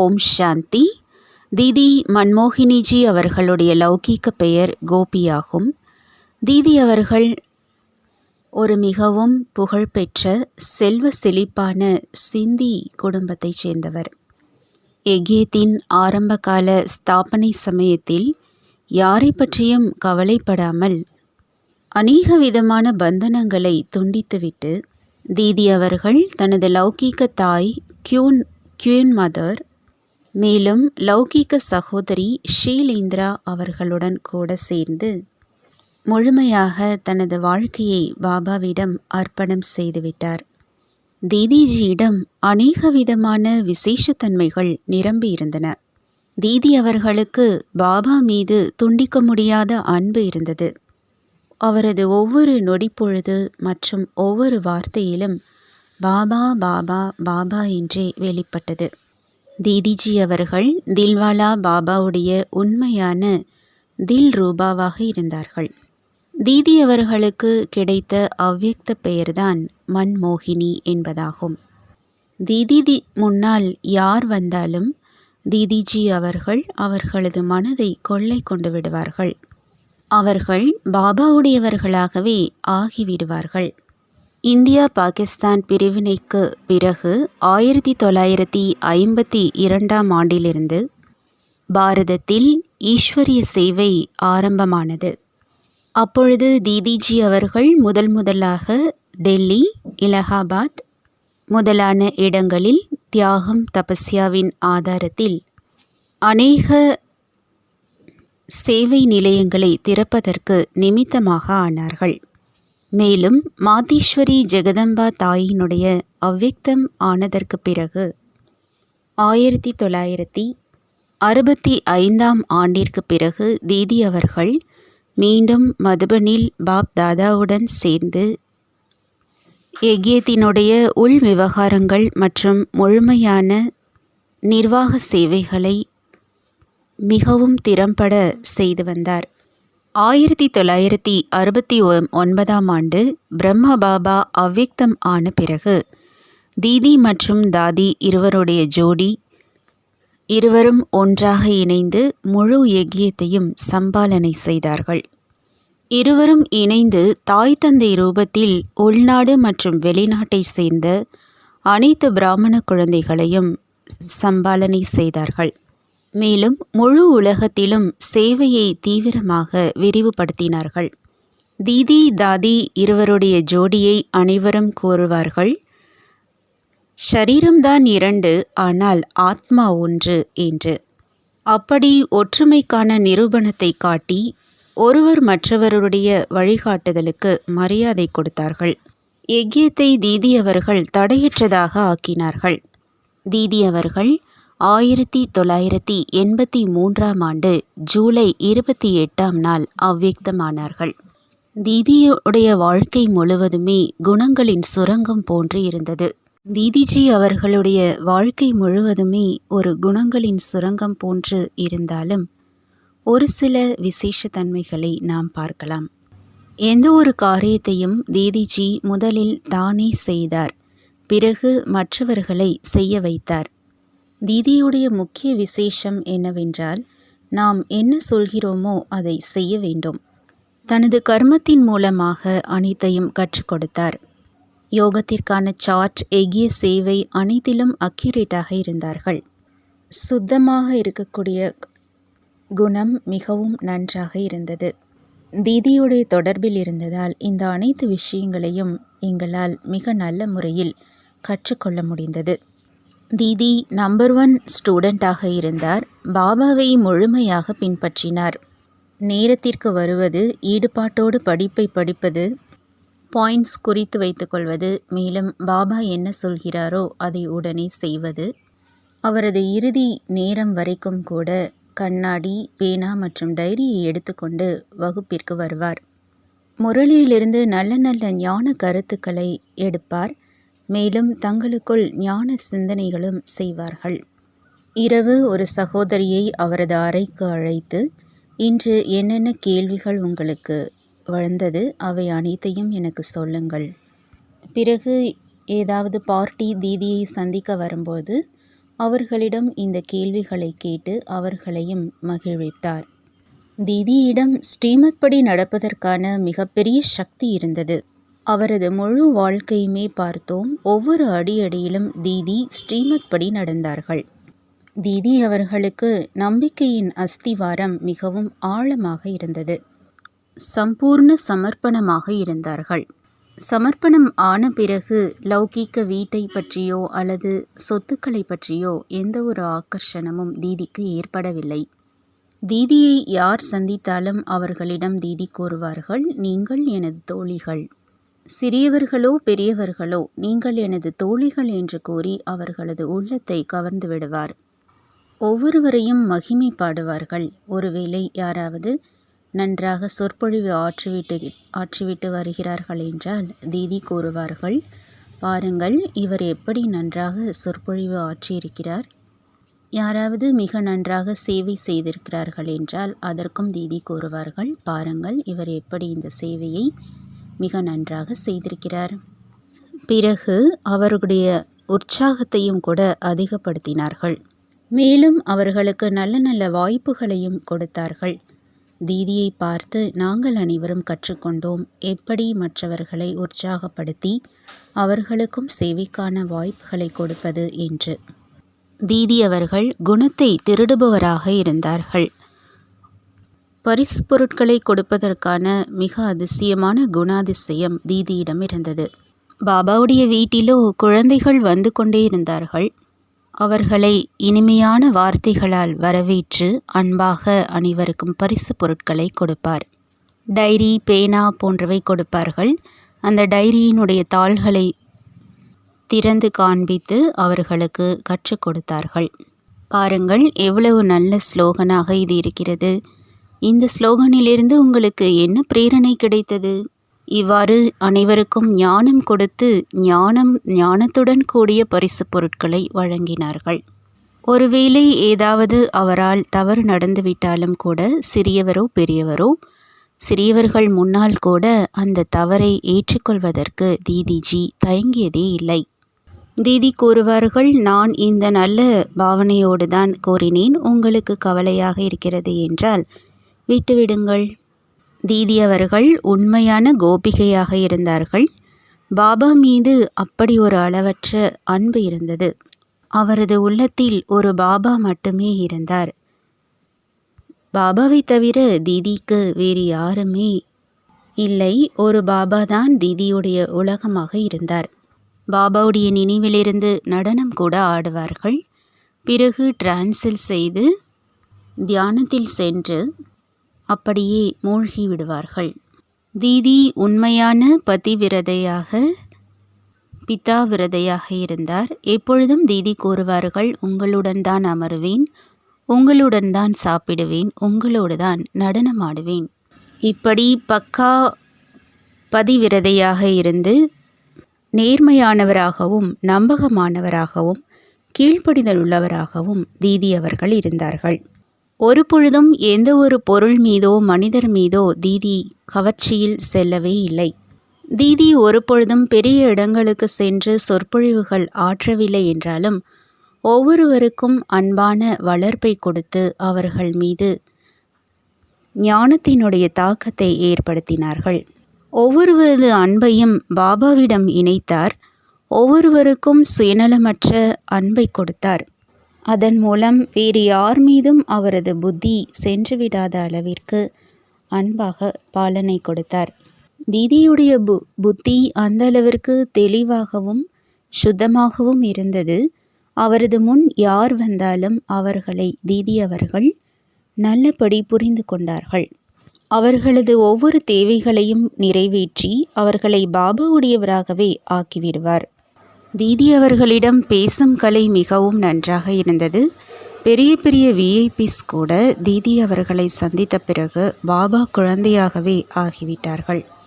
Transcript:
ஓம் சாந்தி. தீதி மன்மோகினிஜி அவர்களுடைய லௌகீக பெயர் கோபியாகும். தீதி அவர்கள் ஒரு மிகவும் புகழ்பெற்ற செல்வ செழிப்பான சிந்தி குடும்பத்தைச் சேர்ந்தவர். எகேத்தின் ஆரம்பகால ஸ்தாபனை சமயத்தில் யாரை பற்றியும் கவலைப்படாமல் அநேக விதமான பந்தனங்களை துண்டித்துவிட்டு தீதி அவர்கள் தனது லௌகீக தாய் கியூன் கியூன் மதர் மேலும் லௌகீக சகோதரி ஷீலேந்திரா அவர்களுடன் கூட சேர்ந்து முழுமையாக தனது வாழ்க்கையை பாபாவிடம் அர்ப்பணம் செய்துவிட்டார் தீதிஜியிடம் அநேக விதமான விசேஷத்தன்மைகள் நிரம்பி இருந்தன. தீதி அவர்களுக்கு பாபா மீது துண்டிக்க முடியாத அன்பு இருந்தது. அவரது ஒவ்வொரு நொடிப்பொழுது மற்றும் ஒவ்வொரு வார்த்தையிலும் பாபா பாபா பாபா என்றே வெளிப்பட்டது. தீதிஜி அவர்கள் தில்வாலா பாபாவுடைய உண்மையான தில் ரூபாவாக இருந்தார்கள். தீதி அவர்களுக்கு கிடைத்த அவ்வியக்த பெயர்தான் மன்மோகினி என்பதாகும். தீதி முன்னால் யார் வந்தாலும் தீதிஜி அவர்கள் அவர்களது மனதை கொள்ளை கொண்டு விடுவார்கள். அவர்கள் பாபாவுடையவர்களாகவே ஆகிவிடுவார்கள். இந்தியா பாகிஸ்தான் பிரிவினைக்கு பிறகு ஆயிரத்தி தொள்ளாயிரத்தி ஐம்பத்தி இரண்டாம் ஆண்டிலிருந்து பாரதத்தில் ஈஸ்வரிய சேவை ஆரம்பமானது. அப்பொழுது தீதிஜி அவர்கள் முதல் முதலாக டெல்லி இலகாபாத் முதலான இடங்களில் தியாகம் தபஸ்யாவின் ஆதாரத்தில் அநேக சேவை நிலையங்களை திறப்பதற்கு நிமித்தமாக ஆனார்கள். மேலும் மாதீஸ்வரி ஜெகதம்பா தாயினுடைய அவ்வியக்தம் ஆனதற்கு பிறகு ஆயிரத்தி தொள்ளாயிரத்தி அறுபத்தி ஐந்தாம் ஆண்டிற்கு பிறகு தீதி அவர்கள் மீண்டும் மதுபனில் பாப் தாதாவுடன் சேர்ந்து எகியத்தினுடைய உள் விவகாரங்கள் மற்றும் முழுமையான நிர்வாக சேவைகளை மிகவும் திறம்பட செய்து வந்தார். ஆயிரத்தி தொள்ளாயிரத்தி அறுபத்தி ஒன்பதாம் ஆண்டு பிரம்மா பாபா அவ்வியக்தம் ஆன பிறகு தீதி மற்றும் தாதி இருவருடைய ஜோடி இருவரும் ஒன்றாக இணைந்து முழு யக்கியத்தையும் சம்பாலனை செய்தார்கள். இருவரும் இணைந்து தாய் தந்தை ரூபத்தில் உள்நாடு மற்றும் வெளிநாட்டை சேர்ந்த அனைத்து பிராமண குழந்தைகளையும் சம்பாலனை செய்தார்கள். மேலும் முழு உலகத்திலும் சேவையை தீவிரமாக விரிவுபடுத்தினார்கள். தீதி தாதி இருவருடைய ஜோடியை அனைவரும் கூறுவார்கள் ஷரீரம்தான் இரண்டு ஆனால் ஆத்மா ஒன்று என்று. அப்படி ஒற்றுமைக்கான நிரூபணத்தை காட்டி ஒருவர் மற்றவருடைய வழிகாட்டுதலுக்கு மரியாதை கொடுத்தார்கள். எக்கியத்தை தீதி அவர்கள் தடையற்றதாக ஆக்கினார்கள். தீதி அவர்கள் ஆயிரத்தி தொள்ளாயிரத்தி எண்பத்தி மூன்றாம் ஆண்டு ஜூலை இருபத்தி எட்டாம் நாள் அவ்வியக்தமானார்கள். தீதியுடைய வாழ்க்கை முழுவதுமே குணங்களின் சுரங்கம் போன்று இருந்தது. தீதிஜி அவர்களுடைய வாழ்க்கை முழுவதுமே ஒரு குணங்களின் சுரங்கம் போன்று இருந்தாலும் ஒரு சில விசேஷத்தன்மைகளை நாம் பார்க்கலாம். எந்த ஒரு காரியத்தையும் தீதிஜி முதலில் தானே செய்தார். பிறகு மற்றவர்களை செய்ய வைத்தார். தீதியுடைய முக்கிய விசேஷம் என்னவென்றால் நாம் என்ன சொல்கிறோமோ அதை செய்ய வேண்டும். தனது கர்மத்தின் மூலமாக அனைத்தையும் கற்றுக் கொடுத்தார். யோகத்திற்கான சார்ட் எகிய சேவை அனைத்திலும் அக்யூரேட்டாக இருந்தார்கள். சுத்தமாக இருக்கக்கூடிய குணம் மிகவும் நன்றாக இருந்தது. தீதியுடைய தொடர்பில் இருந்ததால் இந்த அனைத்து விஷயங்களையும் எங்களால் மிக நல்ல முறையில் கற்றுக்கொள்ள முடிந்தது. தீதி நம்பர் ஒன் ஸ்டூடெண்ட்டாக இருந்தார். பாபாவை முழுமையாக பின்பற்றினார். நேரத்திற்கு வருவது ஈடுபாட்டோடு படிப்பை படிப்பது பாயிண்ட்ஸ் குறித்து வைத்துக்கொள்வது மேலும் பாபா என்ன சொல்கிறாரோ அதை உடனே செய்வது அவரது இறுதி நேரம் வரைக்கும் கூட கண்ணாடி பேனா மற்றும் டைரியை எடுத்துக்கொண்டு வகுப்பிற்கு வருவார். முரளியிலிருந்து நல்ல நல்ல ஞான கருத்துக்களை எடுப்பார். மேலும் தங்களுக்குள் ஞான சிந்தனைகளும் செய்வார்கள். இரவு ஒரு சகோதரியை அவரது அறைக்கு அழைத்து இன்று என்னென்ன கேள்விகள் உங்களுக்கு வளர்ந்தது அவை அனைத்தையும் எனக்கு சொல்லுங்கள் பிறகு ஏதாவது பார்ட்டி தீதியை சந்திக்க வரும்போது அவர்களிடம் இந்த கேள்விகளை கேட்டு அவர்களையும் மகிழ்வித்தார். தீதியிடம் ஸ்ரீமத் படி நடப்பதற்கான மிகப்பெரிய சக்தி இருந்தது. அவரது முழு வாழ்க்கையுமே பார்த்தோம். ஒவ்வொரு அடி அடியிலும் தீதி ஸ்ரீமத் படி நடந்தார்கள். தீதி அவர்களுக்கு நம்பிக்கையின் அஸ்திவாரம் மிகவும் ஆழமாக இருந்தது. சம்பூர்ண சமர்ப்பணமாக இருந்தார்கள். சமர்ப்பணம் ஆன பிறகு லௌகீக வீட்டை பற்றியோ அல்லது சொத்துக்களை பற்றியோ எந்த ஒரு ஆக்கர்ஷணமும் தீதிக்கு ஏற்படவில்லை. தீதியை யார் சந்தித்தாலும் அவர்களிடம் தீதி கூறுவார்கள் நீங்கள் எனது தோழிகள். சிறியவர்களோ பெரியவர்களோ நீங்கள் எனது தோழிகள் என்று கூறி அவர்களது உள்ளத்தை கவர்ந்து விடுவார். ஒவ்வொருவரையும் மகிமை பாடுவார்கள். ஒருவேளை யாராவது நன்றாக சொற்பொழிவு ஆற்றிவிட்டு ஆற்றிவிட்டு வருகிறார்கள் என்றால் தீதி கூறுவார்கள் பாருங்கள் இவர் எப்படி நன்றாக சொற்பொழிவு ஆற்றியிருக்கிறார். யாராவது மிக நன்றாக சேவை செய்திருக்கிறார்கள் என்றால் அதற்கும் தீதி கூறுவார்கள் பாருங்கள் இவர் எப்படி இந்த சேவையை மிக நன்றாக செய்திருக்கிறார். பிறகு அவர்களுடைய உற்சாகத்தையும் கூட அதிகப்படுத்தினார்கள். மேலும் அவர்களுக்கு நல்ல நல்ல வாய்ப்புகளையும் கொடுத்தார்கள். தீதியை பார்த்து நாங்கள் அனைவரும் கற்றுக்கொண்டோம். எப்படி மற்றவர்களை உற்சாகப்படுத்தி அவர்களுக்கும் சேவைக்கான வாய்ப்புகளை கொடுப்பது என்று. தீதி அவர்கள் குணத்தை திருடுபவராக இருந்தார்கள். பரிசு பொருட்களை கொடுப்பதற்கான மிக அதிசயமான குணாதிசயம் தீதியிடம் இருந்தது. பாபாவுடைய வீட்டிலோ குழந்தைகள் வந்து கொண்டே இருந்தார்கள். அவர்களை இனிமையான வார்த்தைகளால் வரவேற்று அன்பாக அனைவருக்கும் பரிசு பொருட்களை கொடுப்பார். டைரி பேனா போன்றவை கொடுப்பார்கள். அந்த டைரியினுடைய தாள்களை திறந்து காண்பித்து அவர்களுக்கு கற்றுக் கொடுத்தார்கள். பாருங்கள் எவ்வளவு நல்ல ஸ்லோகனாக இது இருக்கிறது. இந்த ஸ்லோகனிலிருந்து உங்களுக்கு என்ன பிரேரணை கிடைத்தது? இவ்வாறு அனைவருக்கும் ஞானம் கொடுத்து ஞானம் ஞானத்துடன் கூடிய பரிசு பொருட்களை வழங்கினார்கள். ஒருவேளை ஏதாவது அவரால் தவறு நடந்துவிட்டாலும் கூட சிறியவரோ பெரியவரோ சிறியவர்கள் முன்னால் கூட அந்த தவறை ஏற்றுக்கொள்வதற்கு தீதிஜி தயங்கியதே இல்லை. தீதி கூறுவார்கள் நான் இந்த நல்ல பாவனையோடு தான் கூறினேன். உங்களுக்கு கவலையாக இருக்கிறது என்றால் விட்டுவிடுங்கள். தீதி அவர்கள் உண்மையான கோபிகையாக இருந்தார்கள். பாபா மீது அப்படி ஒரு அளவற்ற அன்பு இருந்தது. அவரது உள்ளத்தில் ஒரு பாபா மட்டுமே இருந்தார். பாபாவை தவிர தீதிக்கு வேறு யாருமே இல்லை. ஒரு பாபா தான் தீதியுடைய உலகமாக இருந்தார். பாபாவுடைய நினைவிலிருந்து நடனம் கூட ஆடுவார்கள். பிறகு டிரான்ஸில் செய்து தியானத்தில் சென்று அப்படியே மூழ்கி விடுவார்கள் தீதி உண்மையான பதிவிரதையாக பிதா விரதையாக இருந்தார். எப்பொழுதும் தீதி கூறுவார்கள் உங்களுடன் தான் அமருவேன் உங்களுடன் தான் சாப்பிடுவேன் உங்களோடு தான் நடனமாடுவேன். இப்படி பக்கா பதிவிரதையாக இருந்து நேர்மையானவராகவும் நம்பகமானவராகவும் கீழ்ப்படிதல் உள்ளவராகவும் தீதி அவர்கள் இருந்தார்கள். ஒரு பொழுதும் எந்த ஒரு பொருள் மீதோ மனிதர் மீதோ தீதி கவர்ச்சியில் செல்லவே இல்லை. தீதி ஒரு பொழுதும் பெரிய இடங்களுக்கு சென்று சொற்பொழிவுகள் ஆற்றவில்லை என்றாலும் ஒவ்வொருவருக்கும் அன்பான வளர்ப்பை கொடுத்து அவர்கள் மீது ஞானத்தினுடைய தாக்கத்தை ஏற்படுத்தினார்கள். ஒவ்வொருவரது அன்பையும் பாபாவிடம் இணைத்தார். ஒவ்வொருவருக்கும் சுயநலமற்ற அன்பை கொடுத்தார். அதன் மூலம் வேறு யார் மீதும் அவரது புத்தி சென்றுவிடாத அளவிற்கு அன்பாக பாலனை கொடுத்தார். தீதியுடைய பு புத்தி அந்த அளவிற்கு தெளிவாகவும் சுத்தமாகவும் இருந்தது. அவரது முன் யார் வந்தாலும் அவர்களை தீதி அவர்கள் நல்லபடி புரிந்து கொண்டார்கள். அவர்களது ஒவ்வொரு தேவைகளையும் நிறைவேற்றி அவர்களை பாபாவுடையவராகவே ஆக்கிவிடுவார். தீதி அவர்களிடம் பேசும் கலை மிகவும் நன்றாக இருந்தது. பெரிய பெரிய விஐபிஸ் கூட தீதி அவர்களை சந்தித்த பிறகு பாபா குழந்தையாகவே ஆகிவிட்டார்கள்.